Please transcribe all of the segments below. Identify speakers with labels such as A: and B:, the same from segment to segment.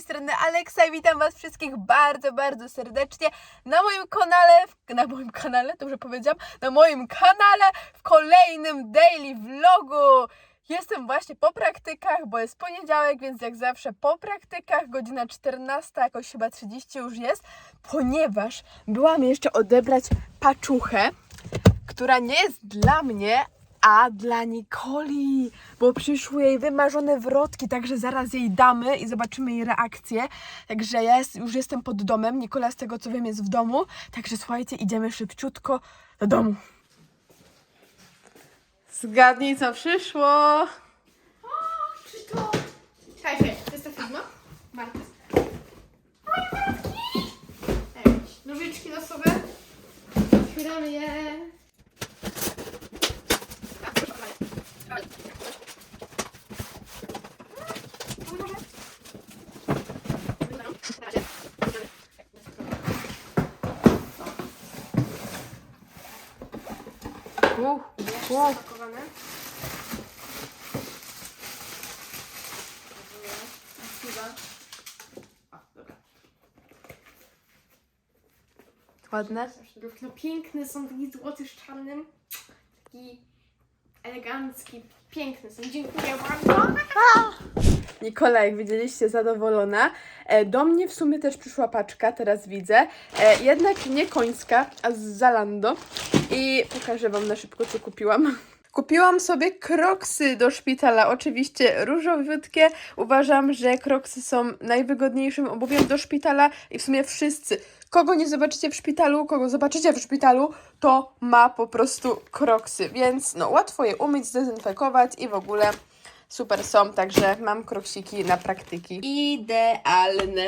A: tej strony Aleksa i witam Was wszystkich bardzo, bardzo serdecznie na moim kanale, na moim kanale, dobrze powiedziałam, na moim kanale w kolejnym daily vlogu. Jestem właśnie po praktykach, bo jest poniedziałek, więc jak zawsze po praktykach, godzina 14, jakoś chyba 30 już jest, ponieważ byłam jeszcze odebrać paczuchę, która nie jest dla mnie, a dla Nikoli, bo przyszły jej wymarzone wrotki, także zaraz jej damy i zobaczymy jej reakcję. Także ja jest, już jestem pod domem, Nikola z tego co wiem jest w domu, także słuchajcie, idziemy szybciutko do domu. Zgadnij co przyszło.
B: Czy to... Czekajcie, to jest ta firma? Marka. Ej, Nożyczki na sobie. Otwieramy je. Jeszcze
A: uh.
B: zapakowane.
A: Ładne?
B: No piękne są, taki złoty z czarnym. Taki elegancki, piękny są. Dziękuję bardzo.
A: Nikola, jak widzieliście, zadowolona. E, do mnie w sumie też przyszła paczka, teraz widzę. E, jednak nie końska, a z Zalando. I pokażę Wam na szybko, co kupiłam. Kupiłam sobie kroksy do szpitala, oczywiście różowiutkie. Uważam, że kroksy są najwygodniejszym obuwiem do szpitala i w sumie wszyscy. Kogo nie zobaczycie w szpitalu, kogo zobaczycie w szpitalu, to ma po prostu kroksy, więc no łatwo je umyć, zdezynfekować i w ogóle super są, także mam kroksiki na praktyki. Idealne.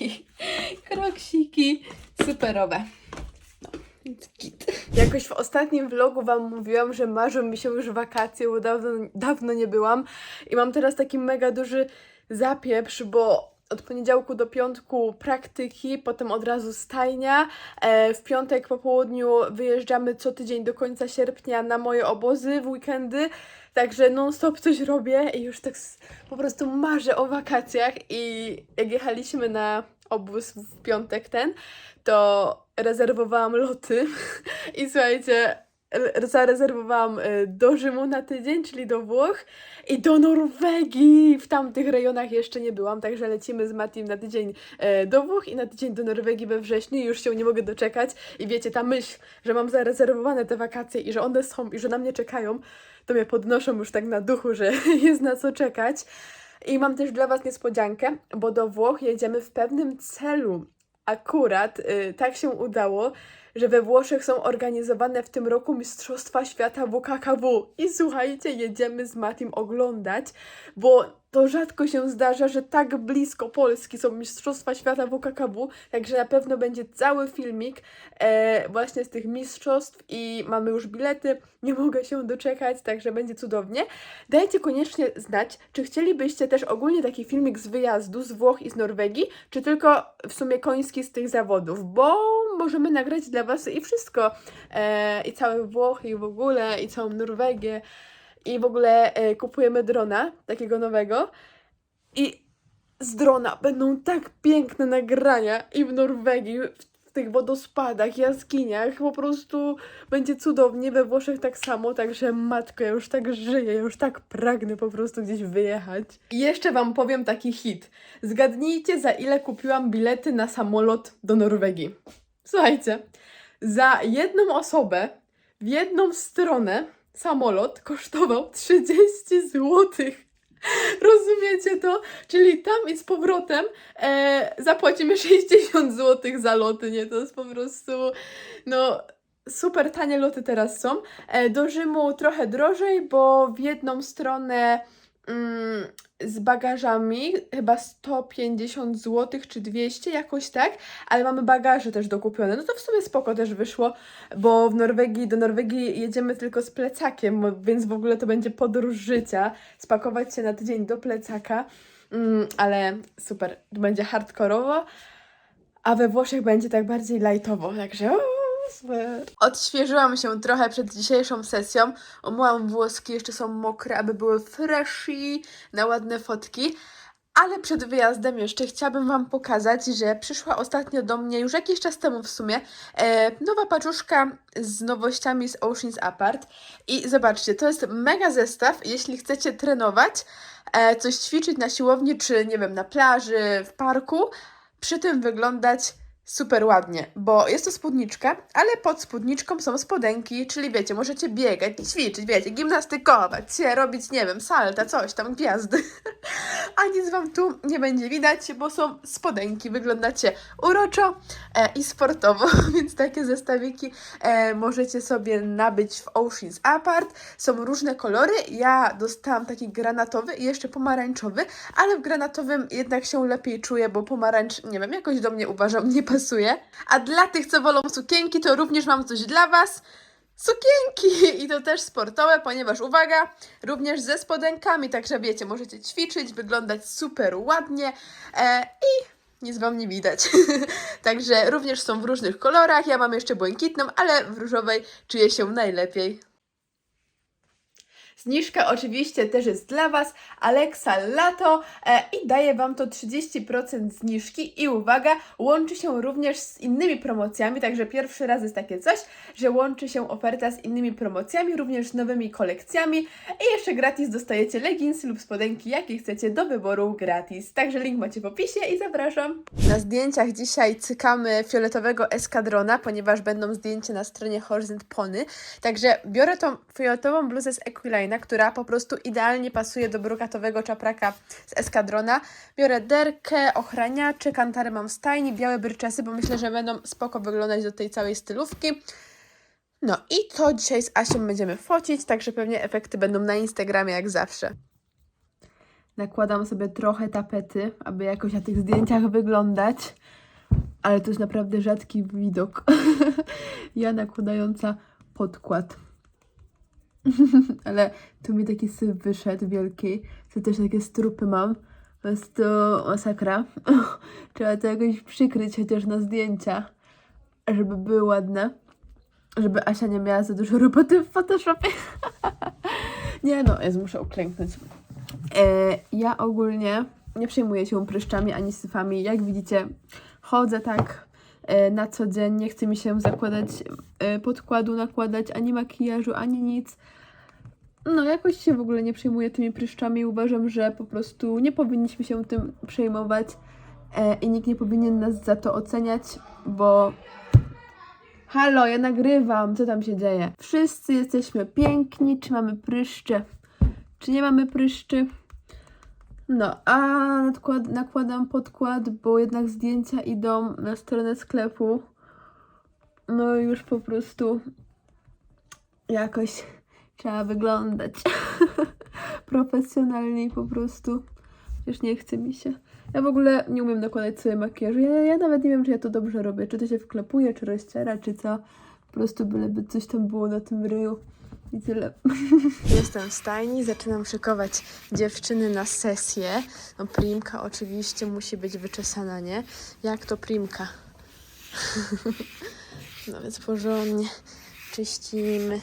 A: kroksiki superowe. No, git. Jakoś w ostatnim vlogu Wam mówiłam, że marzą mi się już wakacje, bo dawno, dawno nie byłam i mam teraz taki mega duży zapieprz, bo od poniedziałku do piątku praktyki, potem od razu stajnia. E, w piątek po południu wyjeżdżamy co tydzień do końca sierpnia na moje obozy w weekendy. Także non-stop coś robię i już tak po prostu marzę o wakacjach. I jak jechaliśmy na obóz w piątek ten, to rezerwowałam loty. I słuchajcie, re- zarezerwowałam e, do Rzymu na tydzień, czyli do Włoch i do Norwegii. W tamtych rejonach jeszcze nie byłam, także lecimy z Matim na tydzień e, do Włoch i na tydzień do Norwegii we wrześniu. Już się nie mogę doczekać. I wiecie, ta myśl, że mam zarezerwowane te wakacje i że one są i że na mnie czekają, to mnie podnoszą już tak na duchu, że jest na co czekać. I mam też dla Was niespodziankę, bo do Włoch jedziemy w pewnym celu. Akurat y, tak się udało, że we Włoszech są organizowane w tym roku Mistrzostwa Świata WKKW. I słuchajcie, jedziemy z Matim oglądać, bo to rzadko się zdarza, że tak blisko Polski są Mistrzostwa Świata WKKW, także na pewno będzie cały filmik e, właśnie z tych mistrzostw i mamy już bilety, nie mogę się doczekać, także będzie cudownie. Dajcie koniecznie znać, czy chcielibyście też ogólnie taki filmik z wyjazdu z Włoch i z Norwegii, czy tylko w sumie koński z tych zawodów, bo możemy nagrać dla Was i wszystko. E, I całe Włochy, i w ogóle, i całą Norwegię. I w ogóle e, kupujemy drona, takiego nowego. I z drona będą tak piękne nagrania i w Norwegii, w, w tych wodospadach, jaskiniach. Po prostu będzie cudownie. We Włoszech tak samo, także matko, ja już tak żyję, ja już tak pragnę po prostu gdzieś wyjechać. I jeszcze Wam powiem taki hit. Zgadnijcie, za ile kupiłam bilety na samolot do Norwegii. Słuchajcie, za jedną osobę w jedną stronę samolot kosztował 30 złotych. Rozumiecie to? Czyli tam i z powrotem e, zapłacimy 60 zł za loty, nie? To jest po prostu, no, super tanie loty teraz są. E, do Rzymu trochę drożej, bo w jedną stronę z bagażami chyba 150 zł czy 200, jakoś tak, ale mamy bagaże też dokupione. No to w sumie spoko też wyszło, bo w Norwegii, do Norwegii jedziemy tylko z plecakiem, więc w ogóle to będzie podróż życia. Spakować się na tydzień do plecaka, mm, ale super, będzie hardkorowo, a we Włoszech będzie tak bardziej lightowo, także super. Odświeżyłam się trochę przed dzisiejszą sesją, umyłam włoski, jeszcze są mokre, aby były freshy na ładne fotki. Ale przed wyjazdem jeszcze chciałabym Wam pokazać, że przyszła ostatnio do mnie, już jakiś czas temu w sumie, e, nowa paczuszka z nowościami z Oceans Apart. I zobaczcie, to jest mega zestaw, jeśli chcecie trenować, e, coś ćwiczyć na siłowni, czy nie wiem, na plaży, w parku, przy tym wyglądać super ładnie, bo jest to spódniczka, ale pod spódniczką są spodenki, czyli wiecie, możecie biegać, ćwiczyć, wiecie, gimnastykować się, robić, nie wiem, salta, coś tam, gwiazdy. A nic Wam tu nie będzie widać, bo są spodenki, wyglądacie uroczo e, i sportowo, więc takie zestawiki e, możecie sobie nabyć w Oceans Apart. Są różne kolory, ja dostałam taki granatowy i jeszcze pomarańczowy, ale w granatowym jednak się lepiej czuję, bo pomarańcz, nie wiem, jakoś do mnie uważam, nie pasuje. A dla tych, co wolą sukienki, to również mam coś dla Was. Sukienki! I to też sportowe, ponieważ uwaga, również ze spodenkami, także wiecie, możecie ćwiczyć, wyglądać super ładnie e, i nic Wam nie widać. także również są w różnych kolorach. Ja mam jeszcze błękitną, ale w różowej czuję się najlepiej. Zniżka oczywiście też jest dla Was, Alexa Lato e, i daje Wam to 30% zniżki i uwaga, łączy się również z innymi promocjami, także pierwszy raz jest takie coś, że łączy się oferta z innymi promocjami, również nowymi kolekcjami i jeszcze gratis dostajecie leginsy lub spodenki, jakie chcecie do wyboru gratis. Także link macie w opisie i zapraszam. Na zdjęciach dzisiaj cykamy fioletowego eskadrona, ponieważ będą zdjęcia na stronie Horizont Pony, także biorę tą fioletową bluzę z Equilina, która po prostu idealnie pasuje do brokatowego czapraka z eskadrona. Biorę derkę, ochraniacze, kantary mam w stajni, białe bryczesy, bo myślę, że będą spoko wyglądać do tej całej stylówki. No i to dzisiaj z Asią będziemy focić, także pewnie efekty będą na Instagramie jak zawsze. Nakładam sobie trochę tapety, aby jakoś na tych zdjęciach wyglądać. Ale to jest naprawdę rzadki widok. ja nakładająca podkład. Ale tu mi taki syf wyszedł wielki. Tu też takie strupy mam. To jest to masakra. Trzeba to jakoś przykryć chociaż na zdjęcia, żeby były ładne. Żeby Asia nie miała za dużo roboty w Photoshopie. nie no, jest muszę uklęknąć. E, ja ogólnie nie przejmuję się pryszczami ani syfami. Jak widzicie, chodzę tak na co dzień. Nie chce mi się zakładać e, podkładu, nakładać ani makijażu, ani nic. No, jakoś się w ogóle nie przejmuję tymi pryszczami. Uważam, że po prostu nie powinniśmy się tym przejmować e, i nikt nie powinien nas za to oceniać, bo. Halo, ja nagrywam, co tam się dzieje? Wszyscy jesteśmy piękni, czy mamy pryszcze, czy nie mamy pryszczy. No, a nadkład, nakładam podkład, bo jednak zdjęcia idą na stronę sklepu. No już po prostu jakoś trzeba wyglądać profesjonalniej po prostu. Już nie chce mi się. Ja w ogóle nie umiem nakładać sobie makijażu. Ja, ja nawet nie wiem, czy ja to dobrze robię. Czy to się wklepuje, czy rozciera, czy co. Po prostu byleby coś tam było na tym ryju. I tyle. Jestem w stajni, zaczynam szykować dziewczyny na sesję. No Primka oczywiście musi być wyczesana, nie? Jak to Primka? no więc porządnie czyścimy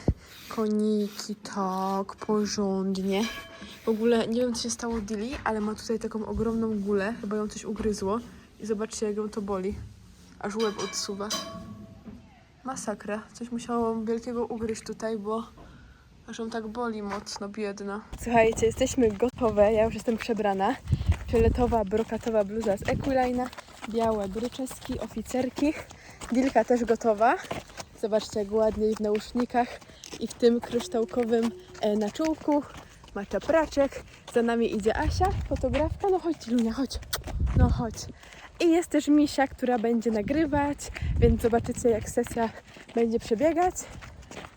A: koniki, tak, porządnie. W ogóle nie wiem, co się stało Dili, ale ma tutaj taką ogromną gulę, chyba ją coś ugryzło. I zobaczcie, jak ją to boli. Aż łeb odsuwa. Masakra. Coś musiało wielkiego ugryźć tutaj, bo aż ją tak boli mocno, biedna. Słuchajcie, jesteśmy gotowe. Ja już jestem przebrana. Fioletowa, brokatowa bluza z Equilina, białe bryczeski, oficerki. Dilka też gotowa. Zobaczcie, jak ładnie w nausznikach i w tym kryształkowym e, naczółku. Ma czapraczek. Za nami idzie Asia, fotografka. No chodź, Lunia, chodź. No chodź. I jest też Misia, która będzie nagrywać, więc zobaczycie, jak sesja będzie przebiegać.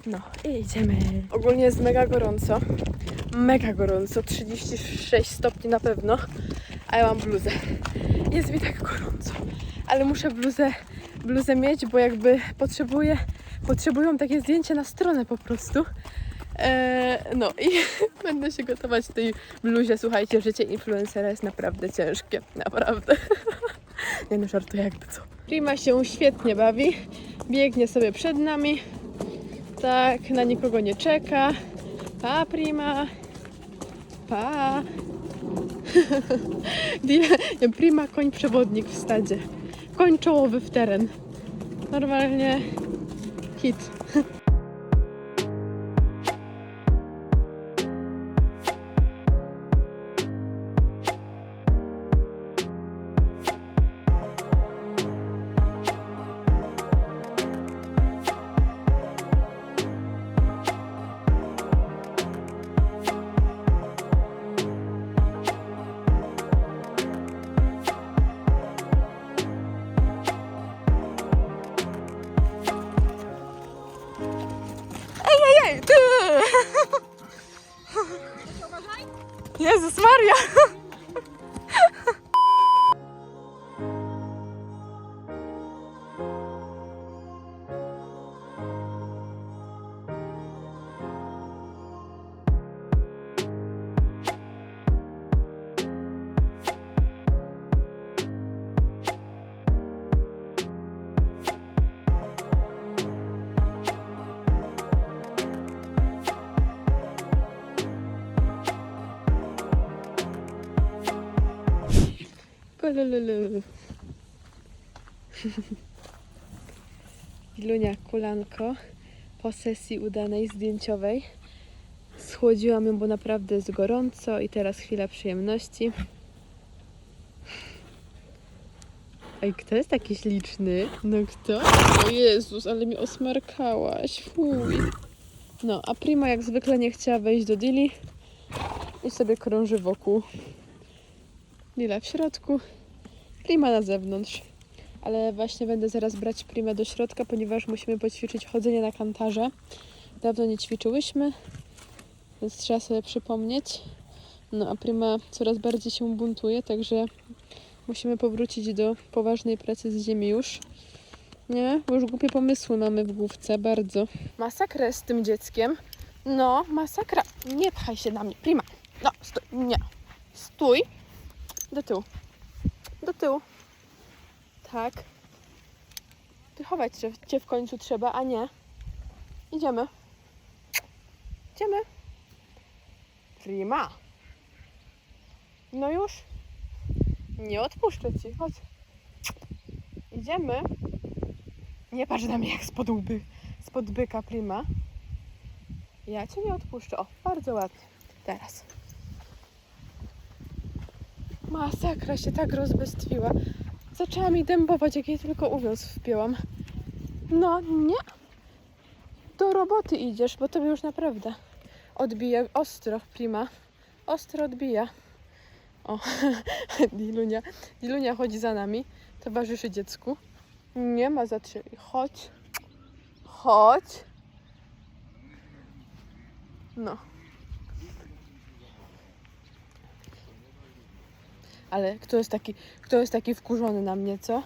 A: No i idziemy. Ogólnie jest mega gorąco. Mega gorąco. 36 stopni na pewno. A ja mam bluzę. Jest mi tak gorąco. Ale muszę bluzę, bluzę mieć, bo jakby potrzebuję, potrzebują takie zdjęcie na stronę po prostu. Eee, no i będę się gotować w tej bluzie. Słuchajcie, życie influencera jest naprawdę ciężkie. Naprawdę. Nie no, żartuję jakby co. Prima się świetnie bawi. Biegnie sobie przed nami. Tak, na nikogo nie czeka. Pa, Prima. Pa. Prima koń przewodnik w stadzie. Koń czołowy w teren. Normalnie hit. Ilunia Kulanko po sesji udanej zdjęciowej. Schłodziłam ją, bo naprawdę jest gorąco i teraz chwila przyjemności. Ej, kto jest taki śliczny? No kto? O Jezus, ale mi osmarkałaś. Fuj. No, a Prima jak zwykle nie chciała wejść do Dili i sobie krąży wokół. Lila w środku, Prima na zewnątrz. Ale właśnie będę zaraz brać Primę do środka, ponieważ musimy poćwiczyć chodzenie na kantarze. Dawno nie ćwiczyłyśmy, więc trzeba sobie przypomnieć. No a Prima coraz bardziej się buntuje, także musimy powrócić do poważnej pracy z ziemi już. Nie? Bo już głupie pomysły mamy w główce, bardzo. Masakra z tym dzieckiem. No, masakra. Nie pchaj się na mnie. Prima. No, stój. Nie. Stój. Do tyłu. Tyłu. Tak. Wychować cię w końcu trzeba, a nie. Idziemy. Idziemy. Prima. No już. Nie odpuszczę ci. Chodź. Idziemy. Nie patrz na mnie jak spod łby. Spod byka Prima. Ja cię nie odpuszczę. O, bardzo ładnie. Teraz. Masakra się tak rozbestwiła. Zaczęła mi dębować, jak jej tylko uwiąz wpięłam. No, nie. Do roboty idziesz, bo tobie już naprawdę odbija ostro, prima. Ostro odbija. O, Dilunia. Dilunia chodzi za nami, towarzyszy dziecku. Nie ma zatrzymać. Chodź. Chodź. No. Ale kto jest taki, kto jest taki wkurzony na mnie, co?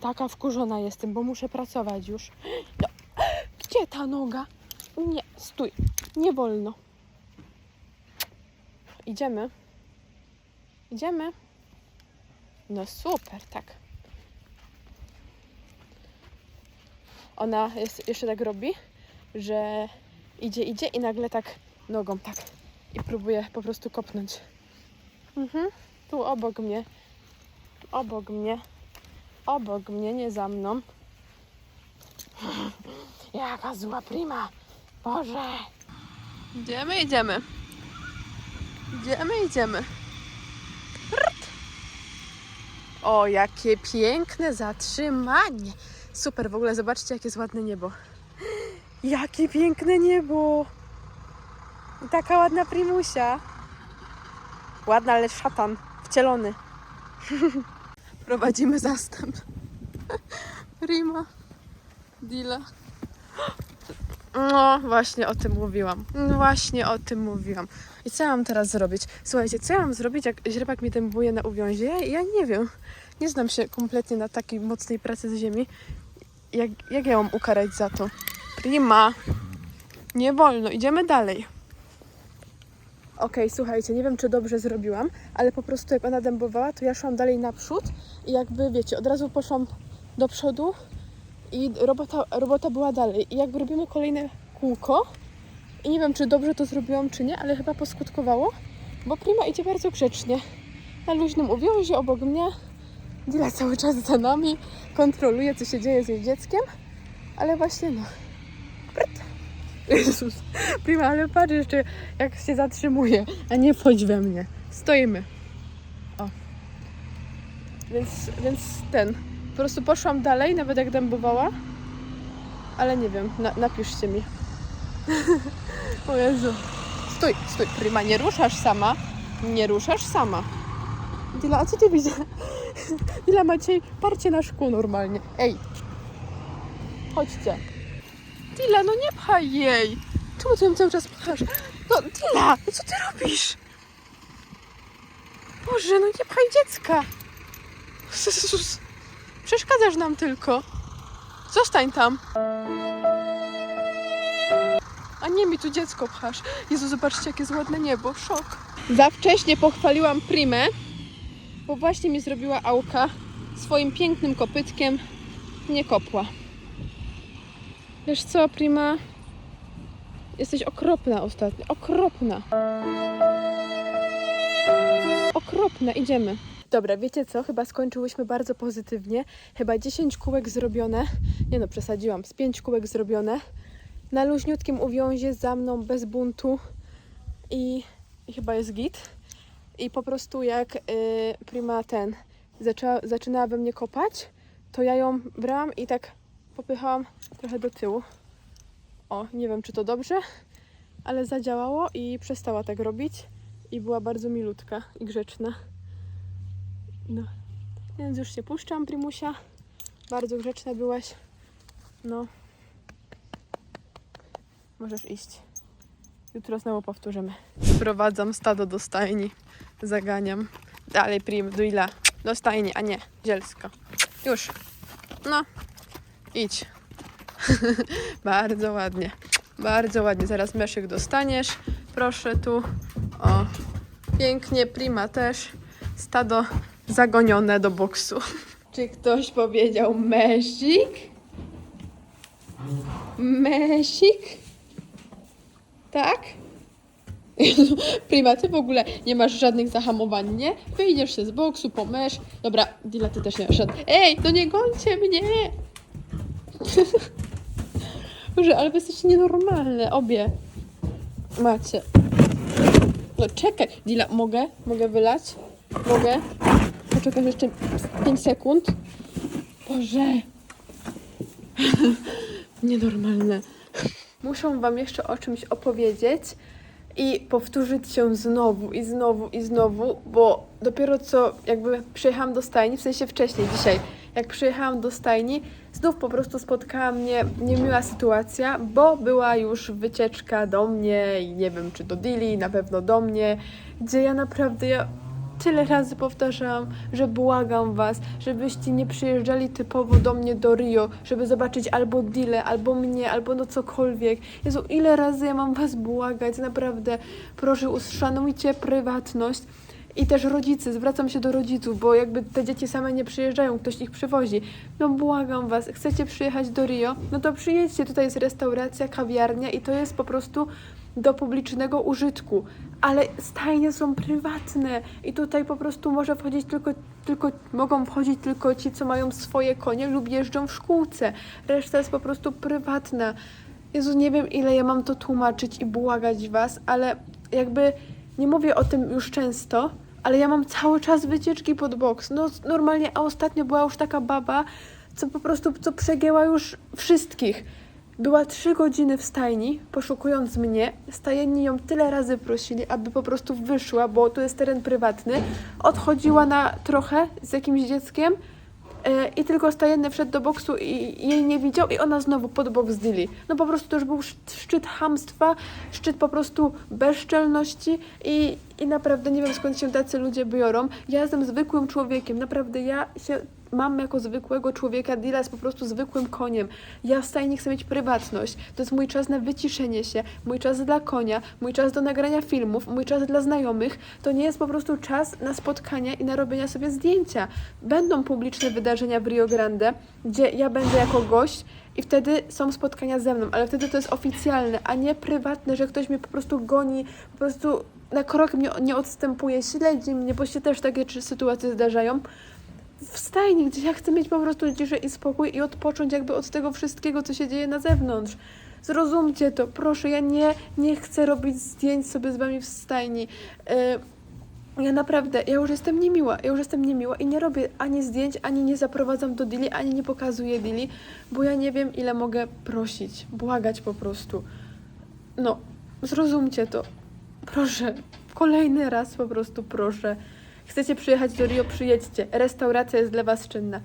A: Taka wkurzona jestem, bo muszę pracować już. No. Gdzie ta noga? Nie, stój. Nie wolno. Idziemy. Idziemy. No super, tak. Ona jest, jeszcze tak robi, że idzie, idzie i nagle tak nogą, tak. I próbuje po prostu kopnąć. Mhm. Tu obok mnie. Obok mnie. Obok mnie, nie za mną. Jaka zła prima. Boże. Idziemy, idziemy. Idziemy, idziemy. Rrt. O, jakie piękne zatrzymanie. Super, w ogóle zobaczcie, jakie jest ładne niebo. Jakie piękne niebo. I taka ładna primusia. Ładna, ale szatan. Wcielony. Prowadzimy zastęp. Rima. Dila. No, właśnie o tym mówiłam. No, Właśnie o tym mówiłam. I co ja mam teraz zrobić? Słuchajcie, co ja mam zrobić, jak źrepak mi dębuje na uwiązie? Ja, ja nie wiem. Nie znam się kompletnie na takiej mocnej pracy z ziemi. Jak, jak ja mam ukarać za to? Prima. Nie wolno. Idziemy dalej. Okej, słuchajcie, nie wiem czy dobrze zrobiłam, ale po prostu jak ona dębowała, to ja szłam dalej naprzód i jakby wiecie, od razu poszłam do przodu i robota, robota była dalej. I jakby robimy kolejne kółko i nie wiem czy dobrze to zrobiłam czy nie, ale chyba poskutkowało, bo Prima idzie bardzo grzecznie. na luźnym uwiązie obok mnie. Dila cały czas za nami, kontroluje, co się dzieje z jej dzieckiem, ale właśnie no. Jezus, prima, ale patrz jeszcze, jak się zatrzymuje, a nie wchodź we mnie. Stoimy. O. Więc, więc ten, po prostu poszłam dalej, nawet jak dębowała, ale nie wiem, na, napiszcie mi. o Jezu. Stój, stój, prima, nie ruszasz sama. Nie ruszasz sama. Dila, a co ty widzisz? Dila, Maciej, parcie na szkół normalnie. Ej, chodźcie. Dila, no nie pchaj jej. Czemu ty ją cały czas pchasz? No, Dila, no co ty robisz? Boże, no nie pchaj dziecka. Przeszkadzasz nam tylko. Zostań tam. A nie mi tu dziecko pchasz. Jezu, zobaczcie, jakie jest ładne niebo. Szok. Za wcześnie pochwaliłam Primę, bo właśnie mi zrobiła auka swoim pięknym kopytkiem. Nie kopła. Wiesz co, Prima? Jesteś okropna ostatnio. Okropna. Okropna. Idziemy. Dobra, wiecie co? Chyba skończyłyśmy bardzo pozytywnie. Chyba 10 kółek zrobione. Nie no, przesadziłam. Z 5 kółek zrobione. Na luźniutkim uwiązie za mną, bez buntu. I, chyba jest git. I po prostu jak y, Prima ten zaczęła, zaczynała we mnie kopać, to ja ją brałam i tak popychałam trochę do tyłu. O, nie wiem czy to dobrze, ale zadziałało i przestała tak robić. I była bardzo milutka i grzeczna. No, więc już się puszczam, Primusia. Bardzo grzeczna byłaś. No. Możesz iść. Jutro znowu powtórzymy. Sprowadzam stado do stajni. Zaganiam. Dalej, Prim, Duila. Do stajni, a nie, zielsko. Już. No. Idź. Bardzo ładnie. Bardzo ładnie. Zaraz meszyk dostaniesz. Proszę tu. O. Pięknie, Prima też. Stado zagonione do boksu. Czy ktoś powiedział mesik? Mesik? Tak? Prima, ty w ogóle nie masz żadnych zahamowań, nie? Wyjdziesz się z boksu, pomesz. Dobra, Dila, ty też nie masz żadnych. Ej, no nie gońcie mnie! Boże, ale wy jesteście nienormalne, obie. Macie. No czekaj, Dila, mogę? Mogę wylać? Mogę? Poczekaj jeszcze 5 sekund. Boże. Nienormalne. Muszę wam jeszcze o czymś opowiedzieć i powtórzyć się znowu i znowu i znowu, bo dopiero co jakby przyjechałam do stajni, w sensie wcześniej, dzisiaj, jak przyjechałam do stajni, znów po prostu spotkała mnie niemiła sytuacja, bo była już wycieczka do mnie i nie wiem czy do Dili, na pewno do mnie, gdzie ja naprawdę, ja tyle razy powtarzałam, że błagam was, żebyście nie przyjeżdżali typowo do mnie do Rio, żeby zobaczyć albo Dile, albo mnie, albo no cokolwiek. Jezu, ile razy ja mam was błagać, naprawdę. Proszę, uszanujcie prywatność. I też rodzice, zwracam się do rodziców, bo jakby te dzieci same nie przyjeżdżają, ktoś ich przywozi. No błagam was, chcecie przyjechać do Rio? No to przyjedźcie, tutaj jest restauracja, kawiarnia i to jest po prostu do publicznego użytku. Ale stajnie są prywatne i tutaj po prostu może wchodzić tylko, tylko, mogą wchodzić tylko ci, co mają swoje konie lub jeżdżą w szkółce. Reszta jest po prostu prywatna. Jezu, nie wiem ile ja mam to tłumaczyć i błagać was, ale jakby nie mówię o tym już często, ale ja mam cały czas wycieczki pod boks. No normalnie, a ostatnio była już taka baba, co po prostu, co przegięła już wszystkich. Była trzy godziny w stajni, poszukując mnie. Stajenni ją tyle razy prosili, aby po prostu wyszła, bo tu jest teren prywatny. Odchodziła na trochę z jakimś dzieckiem i tylko stajenny wszedł do boksu i jej nie widział i ona znowu pod boks zdjęli. No po prostu to już był sz- szczyt hamstwa, szczyt po prostu bezczelności i, i naprawdę nie wiem skąd się tacy ludzie biorą. Ja jestem zwykłym człowiekiem, naprawdę ja się mam jako zwykłego człowieka, Dila jest po prostu zwykłym koniem. Ja w stajni chcę mieć prywatność. To jest mój czas na wyciszenie się, mój czas dla konia, mój czas do nagrania filmów, mój czas dla znajomych. To nie jest po prostu czas na spotkania i na robienia sobie zdjęcia. Będą publiczne wydarzenia w Rio Grande, gdzie ja będę jako gość i wtedy są spotkania ze mną, ale wtedy to jest oficjalne, a nie prywatne, że ktoś mnie po prostu goni, po prostu na krok mnie nie odstępuje, śledzi mnie, bo się też takie sytuacje zdarzają. W stajni, gdzie ja chcę mieć po prostu ciszę i spokój i odpocząć jakby od tego wszystkiego, co się dzieje na zewnątrz. Zrozumcie to, proszę, ja nie, nie chcę robić zdjęć sobie z wami w stajni. Yy, ja naprawdę, ja już jestem niemiła, ja już jestem niemiła i nie robię ani zdjęć, ani nie zaprowadzam do Dili, ani nie pokazuję Dili, bo ja nie wiem, ile mogę prosić, błagać po prostu. No, zrozumcie to. Proszę, kolejny raz po prostu proszę. Chcecie przyjechać do Rio, przyjedźcie. Restauracja jest dla was czynna.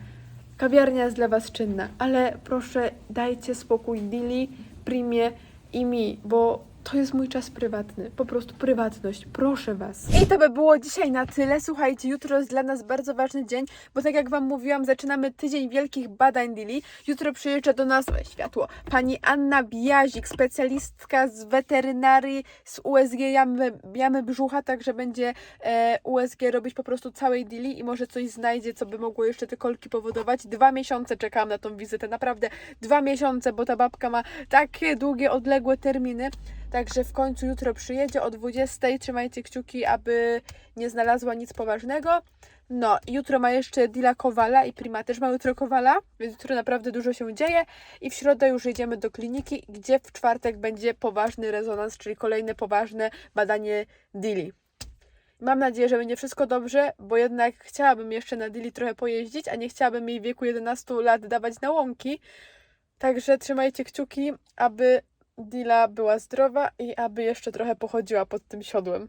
A: Kawiarnia jest dla was czynna, ale proszę dajcie spokój Dili, Primie i mi, bo to jest mój czas prywatny, po prostu prywatność, proszę was. I to by było dzisiaj na tyle. Słuchajcie, jutro jest dla nas bardzo ważny dzień, bo tak jak wam mówiłam, zaczynamy tydzień wielkich badań Dili. Jutro przyjeżdża do nas światło pani Anna Biazik, specjalistka z weterynarii z USG jamy, jamy brzucha, także będzie e, USG robić po prostu całej Dili i może coś znajdzie, co by mogło jeszcze te kolki powodować. Dwa miesiące czekałam na tą wizytę, naprawdę dwa miesiące, bo ta babka ma takie długie, odległe terminy. Także w końcu jutro przyjedzie o 20. Trzymajcie kciuki, aby nie znalazła nic poważnego. No, jutro ma jeszcze Dila Kowala i Prima też ma jutro Kowala, więc jutro naprawdę dużo się dzieje. I w środę już jedziemy do kliniki, gdzie w czwartek będzie poważny rezonans, czyli kolejne poważne badanie Dili. Mam nadzieję, że będzie wszystko dobrze, bo jednak chciałabym jeszcze na Dili trochę pojeździć, a nie chciałabym jej w wieku 11 lat dawać na łąki. Także trzymajcie kciuki, aby Dila była zdrowa i aby jeszcze trochę pochodziła pod tym siodłem.